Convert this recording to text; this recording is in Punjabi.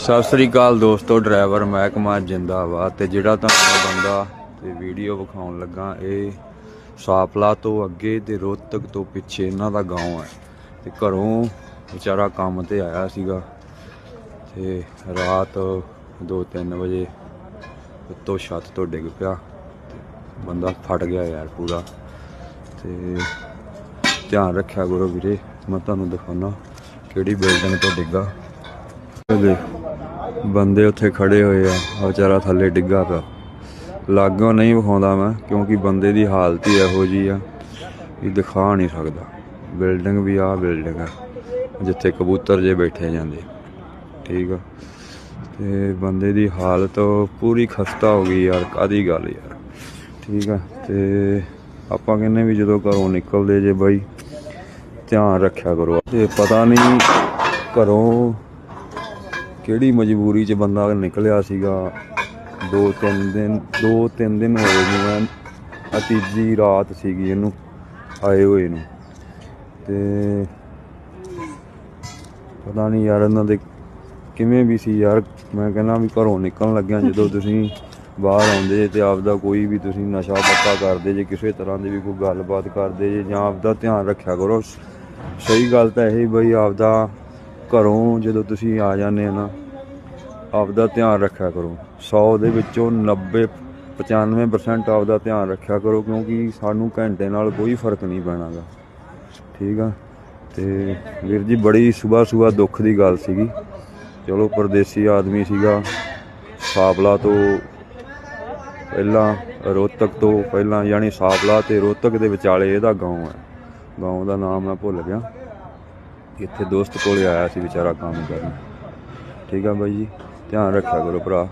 ਸਤਿ ਸ੍ਰੀ ਅਕਾਲ ਦੋਸਤੋ, ਡਰਾਈਵਰ ਮਹਿਕਮਾ ਜਿੰਦਾਬਾਦ ਤੇ ਜਿਹੜਾ ਤੁਹਾਨੂੰ ਬੰਦਾ ਤੇ ਵੀਡੀਓ ਵਿਖਾਉਣ ਲੱਗਾ, ਇਹ ਸਾਪਲਾ ਤੋਂ ਅੱਗੇ ਤੇ ਰੋਹਤਕ ਤੋਂ ਪਿੱਛੇ ਇਹਨਾਂ ਦਾ گاਉਂ ਹੈ। ਤੇ ਘਰੋਂ ਵਿਚਾਰਾ ਕੰਮ ਤੇ ਆਇਆ ਸੀਗਾ ਤੇ ਰਾਤ 2-3 ਵਜੇ ਉੱਤੋਂ ਛੱਤ ਤੋਂ ਡਿੱਗ ਪਿਆ ਬੰਦਾ ਫਟ ਗਿਆ ਯਾਰ ਪੂਰਾ। ਤੇ ਧਿਆਨ ਰੱਖਿਆ ਕਰੋ ਵੀਰੇ, ਮੈਂ ਤੁਹਾਨੂੰ ਦਿਖਾਉਣਾ ਕਿਹੜੀ ਬਿਲਡਿੰਗ ਤੋਂ ਡਿੱਗਾ। ਇਹਦੇ ਬੰਦੇ ਉੱਥੇ ਖੜੇ ਹੋਏ ਆ। ਆਹ ਵਿਚਾਰਾ ਥੱਲੇ ਡਿੱਗਾ ਪਿਆ। ਲਾਗੋਂ ਨਹੀਂ ਵਿਖਾਉਂਦਾ ਮੈਂ, ਕਿਉਂਕਿ ਬੰਦੇ ਦੀ ਹਾਲਤ ਹੀ ਇਹੋ ਜੀ ਆ ਇਹ ਦਿਖਾ ਨਹੀਂ ਸਕਦਾ। ਬਿਲਡਿੰਗ ਵੀ ਆ ਬਿਲਡਿੰਗ ਆ, ਜਿੱਥੇ ਕਬੂਤਰ ਜੇ ਬੈਠੇ ਜਾਂਦੇ। ਠੀਕ ਆ। ਤੇ ਬੰਦੇ ਦੀ ਹਾਲਤ ਪੂਰੀ ਖਸਤਾ ਹੋ ਗਈ ਯਾਰ ਕਾਦੀ ਗੱਲ ਯਾਰ। ਠੀਕ ਆ। ਤੇ ਆਪਾਂ ਕਹਿੰਨੇ ਵੀ ਜਦੋਂ ਘਰੋਂ ਨਿਕਲਦੇ ਜੇ ਬਾਈ, ਧਿਆਨ ਰੱਖਿਆ ਕਰੋ। ਤੇ ਪਤਾ ਨਹੀਂ ਘਰੋਂ ਕਿਹੜੀ ਮਜਬੂਰੀ 'ਚ ਬੰਦਾ ਨਿਕਲਿਆ ਸੀਗਾ? ਦੋ ਤਿੰਨ ਦਿਨ, ਦੋ ਤਿੰਨ ਦਿਨ ਹੋ ਗਏ ਮੈਂ। ਅਤੀਜੀ ਰਾਤ ਸੀਗੀ ਇਹਨੂੰ, ਆਏ ਹੋਏ ਨੂੰ। ਤੇ ਪਤਾ ਨਹੀਂ ਯਾਰ ਇਹਨਾਂ ਦੇ ਕਿਵੇਂ ਵੀ ਸੀ ਯਾਰ। ਮੈਂ ਕਹਿੰਦਾ ਵੀ ਘਰੋਂ ਨਿਕਲਣ ਲੱਗਿਆ ਜਦੋਂ ਤੁਸੀਂ ਬਾਹਰ ਆਉਂਦੇ ਜੇ ਤੇ ਆਪਦਾ ਕੋਈ ਵੀ ਤੁਸੀਂ ਨਸ਼ਾ ਪੱਤਾ ਕਰਦੇ ਜੇ, ਕਿਸੇ ਤਰ੍ਹਾਂ ਦੀ ਵੀ ਕੋਈ ਗੱਲਬਾਤ ਕਰਦੇ ਜੇ, ਜਾਂ ਆਪਦਾ ਧਿਆਨ ਰੱਖਿਆ ਕਰੋ। ਸਹੀ ਗੱਲ ਤਾਂ ਇਹ ਬਈ ਆਪਦਾ ਘਰੋਂ ਜਦੋਂ ਤੁਸੀਂ ਆ ਜਾਂਦੇ ਆ ਨਾ, ਆਪਦਾ ਧਿਆਨ ਰੱਖਿਆ ਕਰੋ। 100 ਦੇ ਵਿੱਚੋਂ 90 95% ਆਪਦਾ ਧਿਆਨ ਰੱਖਿਆ ਕਰੋ, ਕਿਉਂਕਿ ਸਾਨੂੰ ਘੰਟੇ ਨਾਲ ਕੋਈ ਫ਼ਰਕ ਨਹੀਂ ਪੈਣਾਗਾ। ਠੀਕ ਆ? ਤੇ ਵੀਰ ਜੀ, ਬੜੀ ਸਵੇਰ ਸਵੇਰ ਦੁੱਖ ਦੀ ਗੱਲ ਸੀਗੀ। ਚਲੋ, ਪਰਦੇਸੀ ਆਦਮੀ ਸੀਗਾ। ਸਾਬਲਾ ਤੋਂ ਪਹਿਲਾਂ ਰੋਤਕ ਤੋਂ ਪਹਿਲਾਂ, ਯਾਨੀ ਸਾਬਲਾ ਤੇ ਰੋਤਕ ਦੇ ਵਿਚਾਲੇ ਇਹਦਾ ਗਾਉਂ ਹੈ। ਗਾਉਂ ਦਾ ਨਾਮ ਮੈਂ ਭੁੱਲ ਗਿਆ। ਇੱਥੇ ਦੋਸਤ ਕੋਲੇ ਆਇਆ ਸੀ ਵਿਚਾਰਾ ਕੰਮ ਕਰਨ। ਠੀਕ ਆ ਬਾਈ ਜੀ, ਧਿਆਨ ਰੱਖਿਆ ਕਰੋ ਭਰਾ।